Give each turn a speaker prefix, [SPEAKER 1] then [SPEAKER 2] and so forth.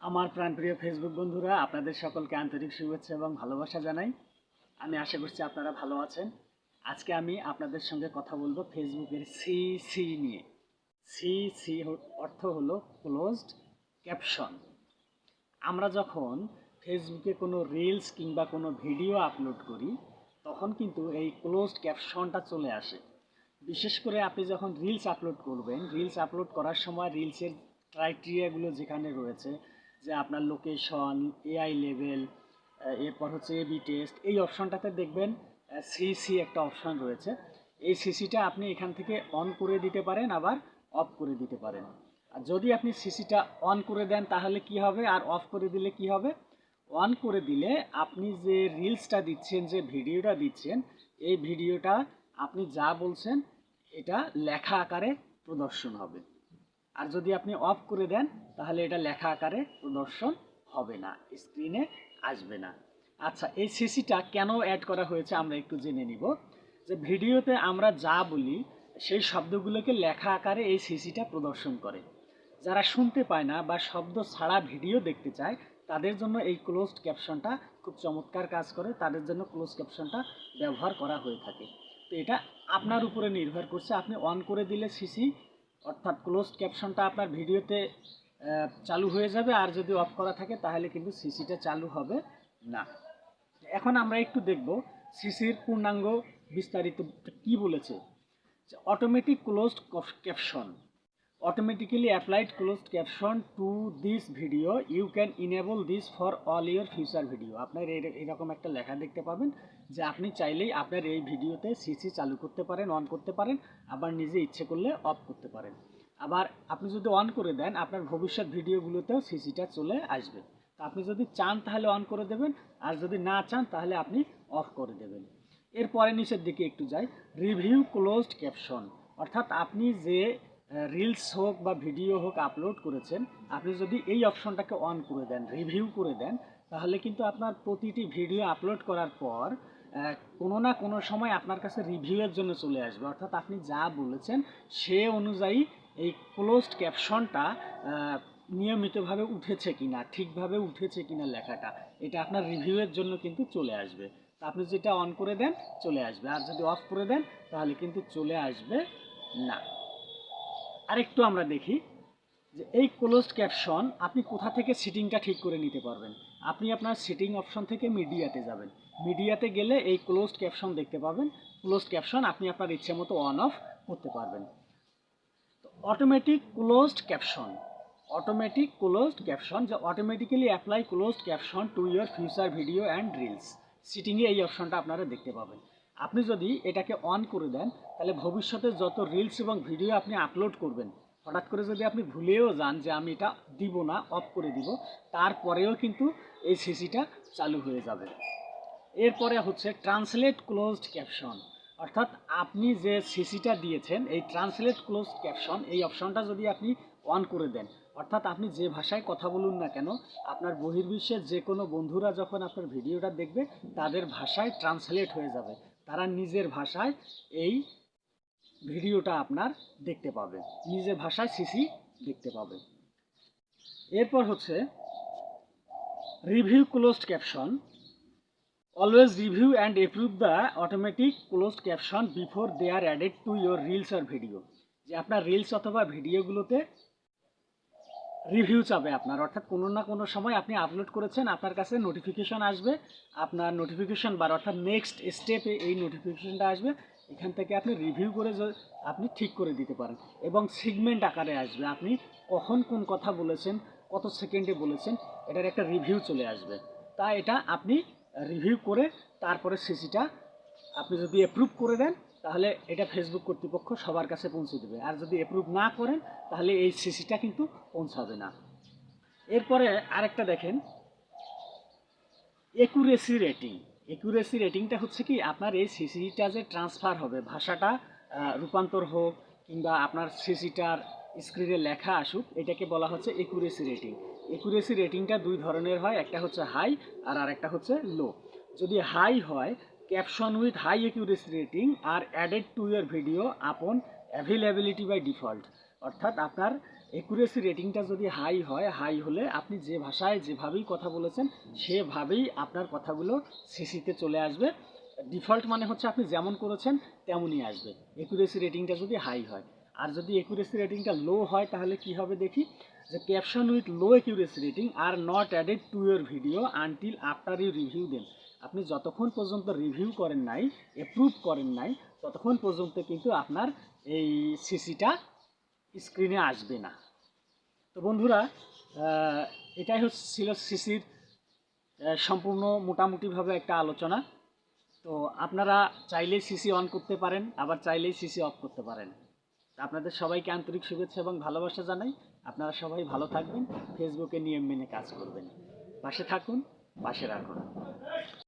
[SPEAKER 1] আমার প্রাণপ্রিয় ফেসবুক বন্ধুরা, আপনাদের সকলকে আন্তরিক শুভেচ্ছা এবং ভালোবাসা জানাই। আমি আশা করছি আপনারা ভালো আছেন। আজকে আমি আপনাদের সঙ্গে কথা বলব ফেসবুকের সি সি নিয়ে। সি সি অর্থ হলো ক্লোজড ক্যাপশন আমরা যখন ফেসবুকে কোনো রিলস কিংবা কোনো ভিডিও আপলোড করি, তখন কিন্তু এই ক্লোজড ক্যাপশনটা চলে আসে। বিশেষ করে আপনি যখন রিলস আপলোড করবেন রিলস আপলোড করার সময় রিলসের ক্রাইটেরিয়াগুলো যেখানে রয়েছে যে আপনার লোকেশন এআই লেভেল এরপর হচ্ছে এবি টেস্ট এই অপশনটাতে দেখবেন সিসি একটা অপশন রয়েছে। এই সিসিটা আপনি এখান থেকে অন করে দিতে পারেন, আবার অফ করে দিতে পারেন। আর যদি আপনি সিসিটা অন করে দেন, তাহলে কি হবে? আর অফ করে দিলে কি হবে? অন করে দিলে আপনি যে রিলসটা দিচ্ছেন, যে ভিডিওটা দিচ্ছেন, এই ভিডিওটা আপনি যা বলছেন, এটা লেখা আকারে প্রদর্শন হবে। আর যদি আপনি অফ করে দেন, তাহলে এটা লেখা আকারে প্রদর্শন হবে না স্ক্রিনে আসবে না। আচ্ছা এই সিসিটা কেন অ্যাড করা হয়েছে আমরা একটু জেনে নিব। যে ভিডিওতে আমরা যা বলি, সেই শব্দগুলোকে লেখা আকারে এই সিসিটা প্রদর্শন করে। যারা শুনতে পায় না বা শব্দ ছাড়া ভিডিও দেখতে চায়, তাদের জন্য এই ক্লোজড ক্যাপশনটা খুব চমৎকার কাজ করে। তাদের জন্য ক্লোজ ক্যাপশনটা ব্যবহার করা হয়ে থাকে। তো এটা আপনার উপরে নির্ভর করছে। আপনি অন করে দিলে সিসি অর্থাৎ ক্লোজড ক্যাপশনটা আপনার ভিডিওতে চালু হয়ে যাবে, আর যদি অফ করা থাকে, তাহলে কিন্তু সিসিটা চালু হবে না। এখন আমরা একটু দেখব সিসির পূর্ণাঙ্গ বিস্তারিত কি বলেছে। Automatic closed caption automatically applied closed caption to this video. You can enable this for all your future video. আপনার এরকম একটা লেখা দেখতে পাবেন যে আপনি চাইলেই আপনার এই ভিডিওতে সিসি চালু করতে পারেন অন করতে পারেন, আবার নিজে ইচ্ছে করলে অফ করতে পারেন। আবার আপনি যদি অন করে দেন, আপনার ভবিষ্যৎ ভিডিওগুলোতেও সিসিটা চলে আসবে। তা আপনি যদি চান তাহলে অন করে দেবেন, আর যদি না চান তাহলে আপনি অফ করে দেবেন। এরপরে নিচের দিকে একটু যাই। রিভিউ ক্লোজড ক্যাপশন অর্থাৎ আপনি যে রিলস হোক বা ভিডিও হোক আপলোড করেছেন, আপনি যদি এই অপশনটাকে অন করে দেন রিভিউ করে দেন, তাহলে কিন্তু আপনার প্রতিটি ভিডিও আপলোড করার পর কোনো না কোনো সময় আপনার কাছে রিভিউয়ের জন্য চলে আসবে। অর্থাৎ আপনি যা বলেছেন, সে অনুযায়ী এই ক্লোজড ক্যাপশনটা নিয়মিতভাবে উঠেছে কিনা, ঠিকভাবে উঠেছে কিনা লেখাটা, এটা আপনার রিভিউয়ের জন্য কিন্তু চলে আসবে। তা আপনি যেটা অন করে দেন, চলে আসবে। আর যদি অফ করে দেন, তাহলে কিন্তু চলে আসবে না। আরেকটু আমরা দেখি যে এই ক্লোজড ক্যাপশন আপনি কোথা থেকে সিটিংটা ঠিক করে নিতে পারবেন। আপনি আপনার সিটিং অপশন থেকে মিডিয়াতে যাবেন। মিডিয়াতে গেলে এই ক্লোজড ক্যাপশন দেখতে পাবেন। ক্লোজড ক্যাপশন আপনি আপনার ইচ্ছে মতো অন অফ করতে পারবেন। তো automatic closed caption automatic closed caption যে automatically apply closed caption to your future video and reels সিটিংয়ে এই অপশনটা আপনারা দেখতে পাবেন। আপনি যদি এটাকে অন করে দেন, তাহলে ভবিষ্যতে যত রিলস এবং ভিডিও আপনি আপলোড করবেন, হঠাৎ করে যদি আপনি ভুলেও যান যে আমি এটা দিব না অফ করে দিব, তারপরেও কিন্তু এই সিসিটা চালু হয়ে যাবে। এরপরে হচ্ছে ট্রান্সলেট ক্লোজড ক্যাপশন অর্থাৎ আপনি যে সিসিটা দিয়েছেন, এই ট্রান্সলেট ক্লোজড ক্যাপশন এই অপশনটা যদি আপনি অন করে দেন, অর্থাৎ আপনি যে ভাষায় কথা বলুন না কেন, আপনার বহির্বিশ্বের যে কোনো বন্ধুরা যখন আপনার ভিডিওটা দেখবে, তাদের ভাষায় ট্রান্সলেট হয়ে যাবে। তারা নিজের ভাষায় এই ভিডিওটা আপনার দেখতে পাবে। নিজের ভাষায় সিসি দেখতে পাবে। এরপর হচ্ছে review closed caption always review and approve the automatic closed caption before they are added to your reels R video যে আপনার রিলস অথবা ভিডিওগুলোতে রিভিউ চাবে আপনার। অর্থাৎ কোনো না কোনো সময় আপনি আপলোড করেছেন, আপনার কাছে নোটিফিকেশন আসবে, আপনার নোটিফিকেশন বার অর্থাৎ নেক্সট স্টেপে এই নোটিফিকেশনটা আসবে, এখান থেকে আপনি রিভিউ করে আপনি ঠিক করে দিতে পারেন। এবং সিগমেন্ট আকারে আসবে। আপনি কখন কোন কথা বলেছেন, কত সেকেন্ডে বলেছেন, এটার একটা রিভিউ চলে আসবে। তা এটা আপনি রিভিউ করে তারপরে সিসিটা আপনি যদি অ্যাপ্রুভ করে দেন তাহলে এটা ফেসবুক কর্তৃপক্ষ সবার কাছে পৌঁছে দেবে। আর যদি অ্যাপ্রুভ না করেন, তাহলে এই সিসিটা কিন্তু পৌঁছাবে না। এরপরে আরেকটা দেখেন। একুরেসি রেটিং একুরেসি রেটিংটা হচ্ছে কি, আপনার এই সিসিটা যে ট্রান্সফার হবে, ভাষাটা রূপান্তর হোক, কিংবা আপনার সিসিটার স্ক্রিনে লেখা আসুক, এটাকে বলা হচ্ছে একুরেসি রেটিং একুরেসি রেটিংটা দুই ধরনের হয়, একটা হচ্ছে হাই আর আরেকটা হচ্ছে লো যদি হাই হয় caption with high accuracy rating are added to your video upon availability by default অর্থাৎ আপনার একুরেসি রেটিংটা যদি হাই হয় হাই হলে আপনি যে ভাষায় যেভাবেই কথা বলেছেন, সেভাবেই আপনার কথাগুলো সিসিতে চলে আসবে। ডিফল্ট মানে হচ্ছে আপনি যেমন করেছেন, তেমনই আসবে। একুরেসি রেটিংটা যদি হাই হয়। আর যদি একুরেসি রেটিংটা লো হয়, তাহলে কি হবে দেখি? যে caption with low accuracy rating are not added to your video until after you review then আপনি যতক্ষণ পর্যন্ত রিভিউ করেন নাই অ্যাপ্রুভ করেন নাই, ততক্ষণ পর্যন্ত কিন্তু আপনার এই সিসিটা স্ক্রিনে আসবে না। তো বন্ধুরা এটাই হচ্ছে ছিল সিসির সম্পূর্ণ মোটামুটিভাবে একটা আলোচনা। তো আপনারা চাইলেই সিসি অন করতে পারেন, আবার চাইলেই সিসি অফ করতে পারেন। আপনাদের সবাইকে আন্তরিক শুভেচ্ছা এবং ভালোবাসা জানাই। আপনারা সবাই ভালো থাকবেন ফেসবুকে নিয়ম মেনে কাজ করবেন। পাশে থাকুন, পাশে রাখুন।